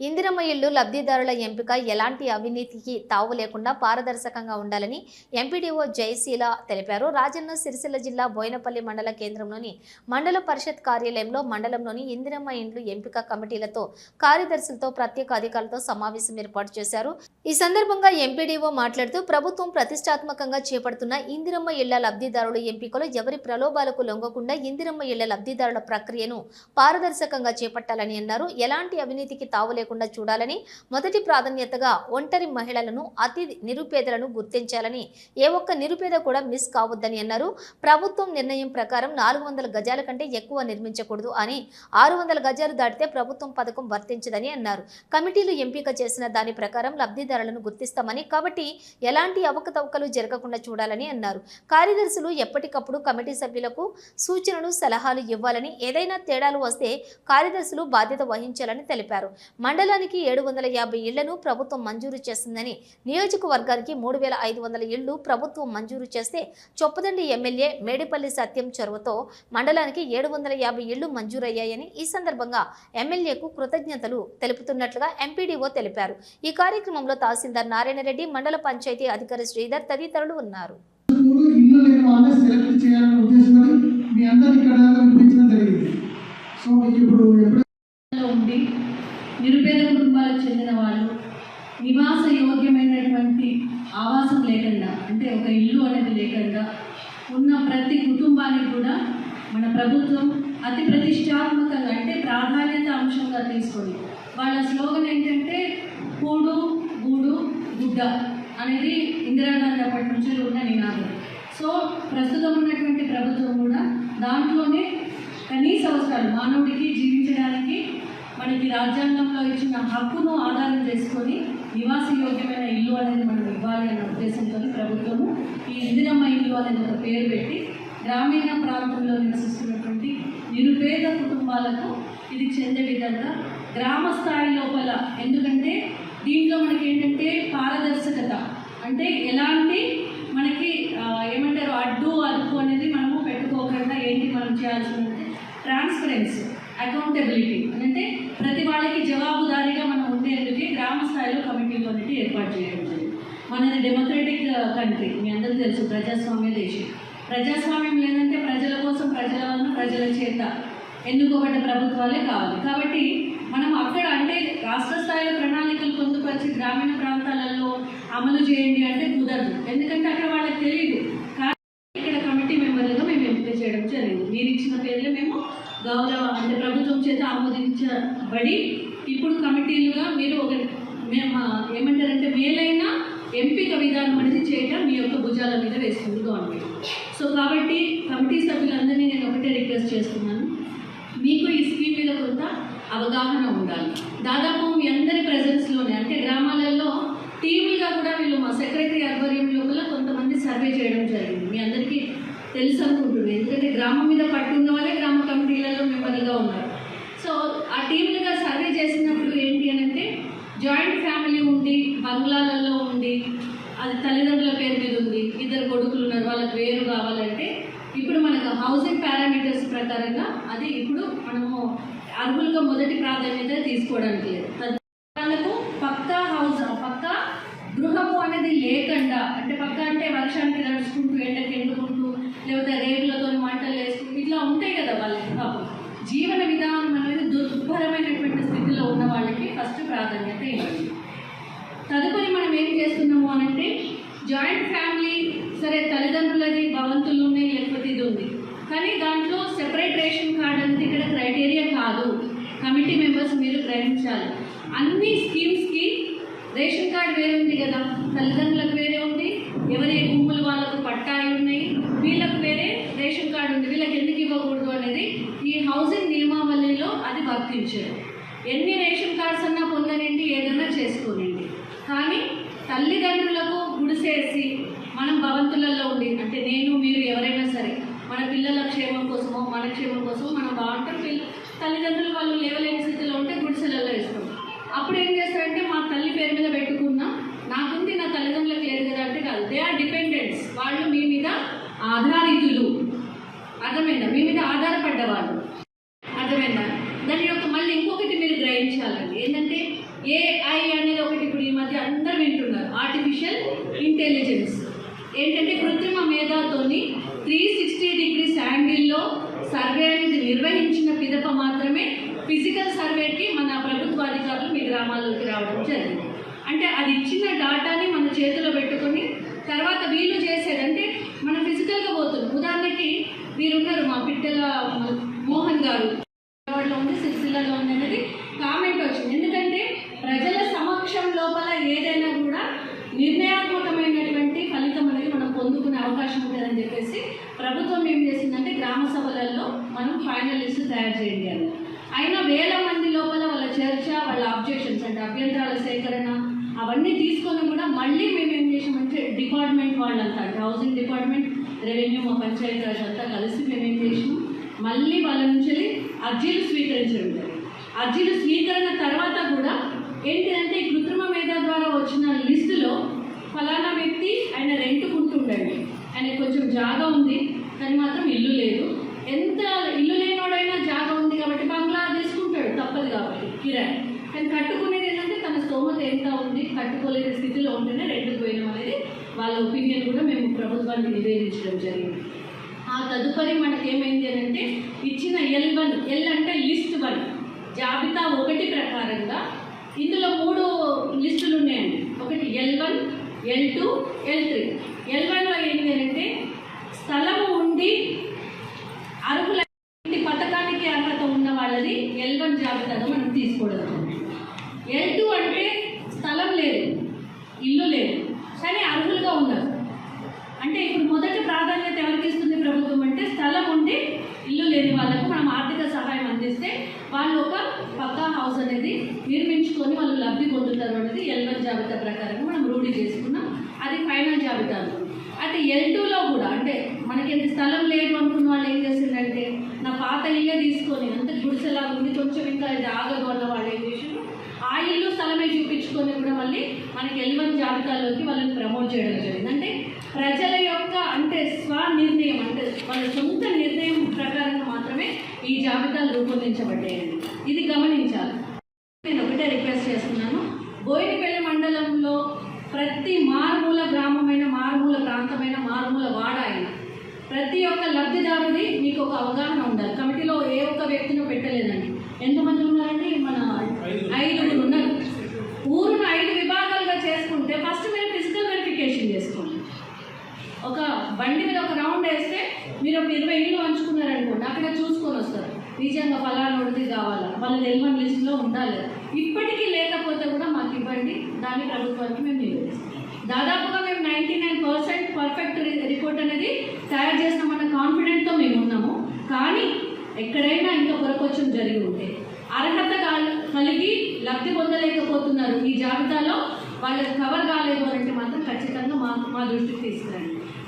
ఇందిరమ్మ ఇళ్ళు లబ్ధిదారుల ఎంపిక ఎలాంటి అవినీతికి తావు లేకుండా పారదర్శకంగా ఉండాలని ఎంపీడీఓ జయశీల తెలిపారు. రాజన్న సిరిసిల్ల జిల్లా బోయినపల్లి మండల కేంద్రంలోని మండల పరిషత్ కార్యాలయంలో మండలంలోని ఇందిరమ్మ ఇండ్లు ఎంపిక కమిటీలతో కార్యదర్శులతో ప్రత్యేక అధికారులతో సమావేశం ఏర్పాటు చేశారు. ఈ సందర్భంగా ఎంపీడీఓ మాట్లాడుతూ ప్రభుత్వం ప్రతిష్టాత్మకంగా చేపడుతున్న ఇందిరమ్మ ఇళ్ళ లబ్ధిదారుల ఎంపికలో ఎవరి ప్రలోభాలకు లొంగకుండా ఇందిరమ్మ ఇళ్ళ లబ్ధిదారుల ప్రక్రియను పారదర్శకంగా చేపట్టాలని అన్నారు. ఎలాంటి అవినీతికి తావు లేకుండా చూడాలని మొదటి ప్రాధాన్యతగా ఒంటరి మహిళలను అతి నిరుపేదలను గుర్తించాలని. ఏ ఒక్క నిరుపేద కూడా మిస్ కావద్దని అన్నారు. ప్రభుత్వం నిర్ణయం ప్రకారం నాలుగు వందల గజాల కంటే ఎక్కువ నిర్మించకూడదు అని ఆరు వందల గజాలు దాటితే ప్రభుత్వం పథకం వర్తించదని అన్నారు. కమిటీలు ఎంపిక చేసిన దాని ప్రకారం లబ్ధిదారులను గుర్తిస్తామని కాబట్టి ఎలాంటి అవకతవకలు జరగకుండా చూడాలని అన్నారు. కార్యదర్శులు ఎప్పటికప్పుడు కమిటీ సభ్యులకు సూచనలు సలహాలు ఇవ్వాలని ఏదైనా తేడాలు వస్తే కార్యదర్శులు బాధ్యత వహించాలని తెలిపారు. మండలానికి ఏడు వందల యాభై ఇళ్ళను ప్రభుత్వం మంజూరు చేస్తుందని నియోజకవర్గానికి మూడు వేల ఐదు వందల ఇళ్ళు ప్రభుత్వం మంజూరు చేస్తే చొప్పదండి ఎమ్మెల్యే మేడిపల్లి సత్యం చొరవతో మండలానికి ఏడు వందల యాభై ఇళ్ళు మంజూరయ్యాయని ఈ సందర్భంగా ఎమ్మెల్యేకు కృతజ్ఞతలు తెలుపుతున్నట్లుగా ఎంపీడీఓ తెలిపారు. ఈ కార్యక్రమంలో తహసీల్దార్ నారాయణరెడ్డి మండల పంచాయతీ అధికారి శ్రీధర్ తదితరులు ఉన్నారు. మీ ఇక్కడ జరిగింది. సో ఇప్పుడు ఉండి నిరుపేద కుటుంబాలకు చెందిన వాళ్ళు నివాస యోగ్యమైనటువంటి ఆవాసం లేకుండా అంటే ఒక ఇల్లు అనేది లేకుండా ఉన్న ప్రతి కుటుంబానికి కూడా మన ప్రభుత్వం అతి ప్రతిష్టాత్మకంగా అంటే ప్రాధాన్యత అంశంగా తీసుకొని వాళ్ళ స్లోగన్ ఏంటంటే కూడు గూడు గుడ్డ అనేది ఇందిరాగాంధీ అప్పటి నుంచి ఉన్న నినాదం. సో ప్రస్తుతం ఉన్నటువంటి ప్రభుత్వం కూడా దాంట్లోనే కనీస అవసరాలు మానవుడికి జీవించడానికి మనకి రాజ్యాంగంలో ఇచ్చిన హక్కును ఆధారం చేసుకొని నివాస యోగ్యమైన ఇల్లు అనేది మనం ఇవ్వాలి అన్న ఉద్దేశంతో ప్రభుత్వము ఈ ఇందిరమ్మ ఇల్లు అనేది ఒక పేరు పెట్టి గ్రామీణ ప్రాంతంలో నివసిస్తున్నటువంటి నిరుపేద కుటుంబాలకు ఇది చెందే విధంగా గ్రామ స్థాయి లోపల. ఎందుకంటే దీంట్లో మనకి ఏంటంటే పారదర్శకత. అంటే ఎలాంటి మనకి ఏమంటారు అడ్డు అదుపు అనేది మనము పెట్టుకోకుండా ఏంటి మనం చేయాల్సింది ట్రాన్స్పరెన్సీ అకౌంటబిలిటీ అంటే ప్రతి వాళ్ళకి జవాబుదారీగా మనం ఉండేందుకే గ్రామ స్థాయిలో కమిటీలు అనేది ఏర్పాటు చేయడం జరిగింది. మనది డెమోక్రటిక్ కంట్రీ uh, మీ అందరికీ తెలుసు ప్రజాస్వామ్య దేశం. ప్రజాస్వామ్యం లేదంటే ప్రజల కోసం ప్రజల వలన ప్రజల చేత ఎన్నుకోబడ్డ ప్రభుత్వాలే కావాలి. కాబట్టి మనం అక్కడ అంటే రాష్ట్ర స్థాయిలో ప్రణాళికలు పొందుపరిచి గ్రామీణ ప్రాంతాలలో అమలు చేయండి అంటే కుదరదు. ఎందుకంటే అక్కడ వాళ్ళకి తెలియదు కానీ ఇక్కడ కమిటీ మెంబర్లుగా మేము ఎంపిక చేయడం జరిగింది. మీరు ఇచ్చిన పేర్లు మేము గౌరవ అంటే ప్రభుత్వం చేత ఆమోదించబడి ఇప్పుడు కమిటీలుగా మీరు ఒక మేము ఏమంటారంటే మేలైన ఎంపిక విధానం అనేది చేయడం మీ యొక్క భుజాల మీద వేస్తుంది గవర్నమెంట్ సో కాబట్టి కమిటీ సభ్యులందరినీ నేను ఒకటే రిక్వెస్ట్ చేస్తున్నాను. మీకు ఈ స్కీమ్ మీద కొంత అవగాహన ఉండాలి. దాదాపు మీ అందరి ప్రజెన్స్లోనే అంటే గ్రామాలలో టీవీగా కూడా వీళ్ళు మా సెక్రటరీ ఆధ్వర్యం లోపల కొంతమంది సర్వే చేయడం జరిగింది. మీ అందరికీ తెలుసు అనుకుంటున్నాను ఎందుకంటే గ్రామం మీద పట్టు ఉన్న వాళ్ళే గ్రామ కమిటీలలో మెంబర్లుగా ఉన్నారు. సో ఆ టీంలుగా సర్వే చేసినప్పుడు ఏంటి అని అంటే జాయింట్ ఫ్యామిలీ ఉండి బంగ్లాలలో ఉండి అది తల్లిదండ్రుల పేరు మీద ఉంది ఇద్దరు కొడుకులు ఉన్నారు వాళ్ళకి వేరు కావాలంటే ఇప్పుడు మనకు హౌసింగ్ పారామీటర్స్ ప్రకారంగా అది ఇప్పుడు మనము అర్హులుగా మొదటి ప్రాధాన్యత తీసుకోవడానికి లేదు. వాళ్ళకు పక్కా హౌస్ పక్కా గృహము అనేది లేకుండా అంటే పక్క అంటే వర్షానికి నడుచుకుంటూ ఎండకి ఎండుకుంటూ లేకపోతే రేపులతో మంటలు వేసుకుంటూ ఇట్లా ఉంటాయి కదా వాళ్ళకి పాపం జీవన విధానం అనేది దుర్భరమైనటువంటి స్థితిలో ఉన్న వాళ్ళకి ఫస్ట్ ప్రాధాన్యత ఇవ్వండి. తదుపరి మనం ఏం చేస్తున్నాము అనంటే జాయింట్ ఫ్యామిలీ సరే తల్లిదండ్రులది భవంతులు ఉన్నాయి లేకపోతే ఇది ఉంది. కానీ దాంట్లో సెపరేట్ రేషన్ కార్డ్ అనేది ఇక్కడ క్రైటీరియా కాదు. కమిటీ మెంబర్స్ మీరు గ్రహించాలి. అన్ని స్కీమ్స్కి రేషన్ కార్డ్ వేరే ఉంది కదా. తల్లిదండ్రులకు వేరే ఉంది. ఎవరి భూములు వాళ్ళకు పట్టాయి ఉన్నాయి. వీళ్ళకు వేరే రేషన్ కార్డు ఉంది వీళ్ళకి ఎందుకు ఇవ్వకూడదు అనేది ఈ హౌసింగ్ నియమావళిలో అది వర్తించదు. ఎన్ని రేషన్ కార్డ్స్ అన్నా పొందనండి ఏదైనా చేసుకోనండి కానీ తల్లిదండ్రులకు గుడిసేసి మనం భవంతులలో ఉండి అంటే నేను మీరు ఎవరైనా సరే మన పిల్లల క్షేమం కోసమో మన క్షేమం కోసమో మనం బాగుంటాం. పిల్ల తల్లిదండ్రులు వాళ్ళు లేవలేని స్థితిలో ఉంటే గుడిసెలలో వేస్తాం అప్పుడు ఏం చేస్తారంటే మా తల్లి పేరు మీద పెట్టుకున్నా నాకుంది నా తల్లిదండ్రులకు లేదు కదా అంటే కాదు. దే ఆర్ డిపెండెంట్స్ వాళ్ళు మీ మీద ఆధారితులు. అర్థమైందా? మీ మీద ఆధారపడ్డవాళ్ళు. అర్థమైందా దాని యొక్క మళ్ళీ ఇంకొకటి మీరు గ్రహించాలండి. ఏంటంటే ఏఐ అనేది ఒకటి ఇప్పుడు ఈ మధ్య అందరూ వింటున్నారు. ఆర్టిఫిషియల్ ఇంటెలిజెన్స్ ఏంటంటే కృత్రిమ మేధాతోని త్రీ సిక్స్టీ డిగ్రీ శాండిల్లో సర్వే అనేది నిర్వహించిన పిదప మాత్రమే ఫిజికల్ సర్వేకి మన ప్రభుత్వ అధికారులు మీ గ్రామాల్లోకి రావడం జరిగింది. అంటే అది ఇచ్చిన డాటాని మన చేతిలో పెట్టుకొని తర్వాత వీళ్ళు చేసేదంటే మనం ఫిజికల్గా పోతున్నాం. ఉదాహరణకి వీరున్నారు మా పిట్టల మోహన్ గారు. విజయవాడలో ఉంది సిరిసిల్లలో ఉంది అనేది కామెంట్ వచ్చింది. ఎందుకంటే ప్రజల సమక్షం లోపల ఏదైనా కూడా నిర్ణయాత్మకమైనటువంటి ఫలితం అనేది మనం పొందుకునే అవకాశం ఉంటుందని చెప్పేసి ప్రభుత్వం ఏం చేసిందంటే గ్రామ సభలలో మనం ఫైనల్ లిస్ట్ తయారు చేయండి అని అయినా వేల మంది లోపల వాళ్ళ చర్చ వాళ్ళ అబ్జెక్షన్స్ అంటే అభ్యంతరాల సేకరణ అవన్నీ తీసుకొని కూడా మళ్ళీ మేము ఏం చేసామంటే డిపార్ట్మెంట్ వాళ్ళంతా హౌసింగ్ డిపార్ట్మెంట్ రెవెన్యూ మా పంచాయతీ రాజ్ అంతా కలిసి మేము ఏం చేసినాం. మళ్ళీ వాళ్ళ నుంచి అర్జీలు స్వీకరించడం జరిగింది. అర్జీలు స్వీకరణ తర్వాత కూడా ఏంటిదంటే ఈ కృత్రిమ మేధ ద్వారా వచ్చిన లిస్టులో ఫలానా వ్యక్తి ఆయన రెంట్కుంటుండండి ఆయన కొంచెం జాగా ఉంది కానీ మాత్రం ఇల్లు లేదు. ఎంత ఇల్లు లేనోడైనా జాగా ఉంది కాబట్టి బంగ్లా తీసుకుంటాడు తప్పదు కాబట్టి కిరాయి. కానీ కట్టుకునేది ఏంటంటే తన స్తోమత ఎంత ఉంది కట్టుకోలేని స్థితిలో ఉంటేనే రెంట్కి పోయినాం అనేది వాళ్ళ ఒపీనియన్ కూడా మేము ప్రభుత్వానికి నివేదించడం జరిగింది. ఆ తదుపరి మనకి ఏమైంది అని అంటే ఇచ్చిన ఎల్ వన్ ఎల్ అంటే లిస్ట్ వన్ జాబితా ఒకటి ప్రకారంగా ఇందులో మూడు లిస్టులు ఉన్నాయండి. ఒకటి L one L two L three L వన్లో ఏంటి అని అంటే స్థలము ఉండి అర్హుల పథకానికి అర్హత ఉన్న వాళ్ళది ఎల్ వన్ జాబితాగా మనం తీసుకోవడం ఎల్ టూ అంటే స్థలం లేదు ఇల్లు లేదు. కానీ అర్హులుగా ఉన్నారు అంటే ఇప్పుడు మొదటి ప్రాధాన్యత ఎవరికి ఇస్తుంది ప్రభుత్వం అంటే స్థలం ఉండి ఇల్లు లేని వాళ్ళకు మనం ఆర్థిక సహాయం అందిస్తే వాళ్ళు ఒక పక్కా హౌస్ అనేది నిర్మించుకొని వాళ్ళు లబ్ధి పొందుతారు అనేది ఎల్ వన్ జాబితా ప్రకారం మనం రూఢి చేసుకున్నాం. అది ఫైనల్ జాబితా అయితే ఎల్ టూలో కూడా అంటే మనకి ఎంత స్థలం లేదు అనుకున్న వాళ్ళు ఏం చేసిందంటే నా పాత ఇల్లే తీసుకొని అంత గుడిసెలా ఉంది కొంచెం ఇంకా ఇది ఆగదు అన్న వాళ్ళు ఏం చేసారు ఆ ఇల్లు స్థలమే చూపించుకొని కూడా మళ్ళీ మనకి ఎల్వన్ జాబితాలోకి వాళ్ళని ప్రమోట్ చేయడం జరిగింది. అంటే ప్రజల అంటే స్వనిర్ణయం అంటే వాళ్ళ సొంత నిర్ణయం ప్రకారంగా మాత్రమే ఈ జాబితాలు రూపొందించబడ్డాయండి ఇది గమనించాలి. నేను ఒకటే రిక్వెస్ట్ చేస్తున్నాను. బోయినపల్లి మండలంలో ప్రతి మారుమూల గ్రామమైన మారుమూల ప్రాంతమైన మారుమూల వాడ అయిన ప్రతి ఒక్క లబ్ధిదారుది మీకు ఒక అవగాహన ఉండాలి. కమిటీలో ఏ ఒక్క వ్యక్తిని పెట్టలేదండి. ఎంతమంది ఉన్నారండి మన ఐదుగురు ఉన్నారు ఊరును ఐదు విభాగాలుగా చేసుకుంటే ఫస్ట్ మీరు ఫిజికల్ వెరిఫికేషన్ చేసుకోండి ఒక బండి మీద ఒక రౌండ్ వేస్తే మీరు ఒక ఇరవై ఇళ్ళు పంచుకున్నారనుకోండి అక్కడ చూసుకొని వస్తారు. నిజంగా ఫలానోడిది కావాలా? వాళ్ళ ఎల్వన్ లిస్టులో ఉండాలి. ఇప్పటికీ లేకపోతే కూడా మాకు ఇవ్వండి. దాన్ని ప్రభుత్వానికి మేము నివేదిస్తాం. దాదాపుగా మేము ninety nine percent perfect report అనేది తయారు చేస్తామన్న కాన్ఫిడెంట్తో మేము ఉన్నాము. కానీ ఎక్కడైనా ఇంకా కొరకొచ్చం జరిగి ఉంటే అర్హత కా- కలిగి లబ్ధి పొందలేకపోతున్నారు ఈ జాబితాలో వాళ్ళకి కవర్ కాలేదు అంటే మాత్రం ఖచ్చితంగా మా మా దృష్టికి తీసుకురండి.